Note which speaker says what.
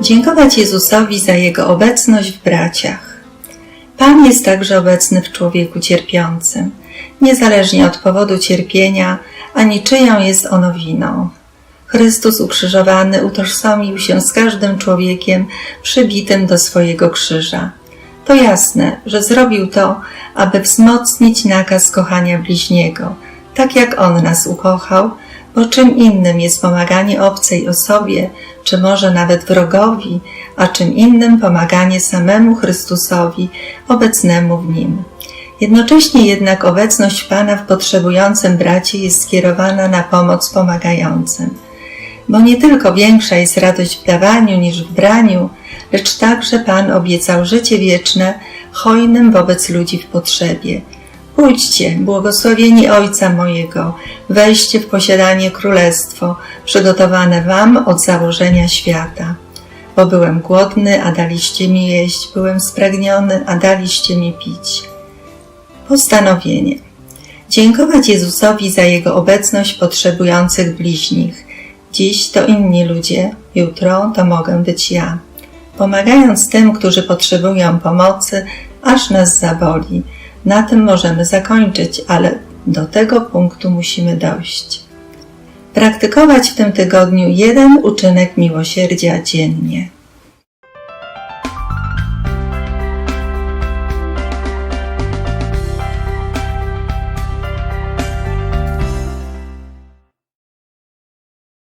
Speaker 1: Dziękować Jezusowi za Jego obecność w braciach. Pan jest także obecny w człowieku cierpiącym, niezależnie od powodu cierpienia, ani czyją jest ono winą. Chrystus ukrzyżowany utożsamił się z każdym człowiekiem przybitym do swojego krzyża. To jasne, że zrobił to, aby wzmocnić nakaz kochania bliźniego, tak jak On nas ukochał, bo czym innym jest pomaganie obcej osobie, czy może nawet wrogowi, a czym innym pomaganie samemu Chrystusowi, obecnemu w nim. Jednocześnie jednak obecność Pana w potrzebującym bracie jest skierowana na pomoc pomagającym. Bo nie tylko większa jest radość w dawaniu niż w braniu, lecz także Pan obiecał życie wieczne hojnym wobec ludzi w potrzebie. Pójdźcie, błogosławieni Ojca mojego, wejście w posiadanie królestwo, przygotowane Wam od założenia świata. Bo byłem głodny, a daliście mi jeść, byłem spragniony, a daliście mi pić. Postanowienie. Dziękować Jezusowi za Jego obecność potrzebujących bliźnich. Dziś to inni ludzie, jutro to mogę być ja. Pomagając tym, którzy potrzebują pomocy, aż nas zaboli. Na tym możemy zakończyć, ale do tego punktu musimy dojść. Praktykować w tym tygodniu jeden uczynek miłosierdzia dziennie.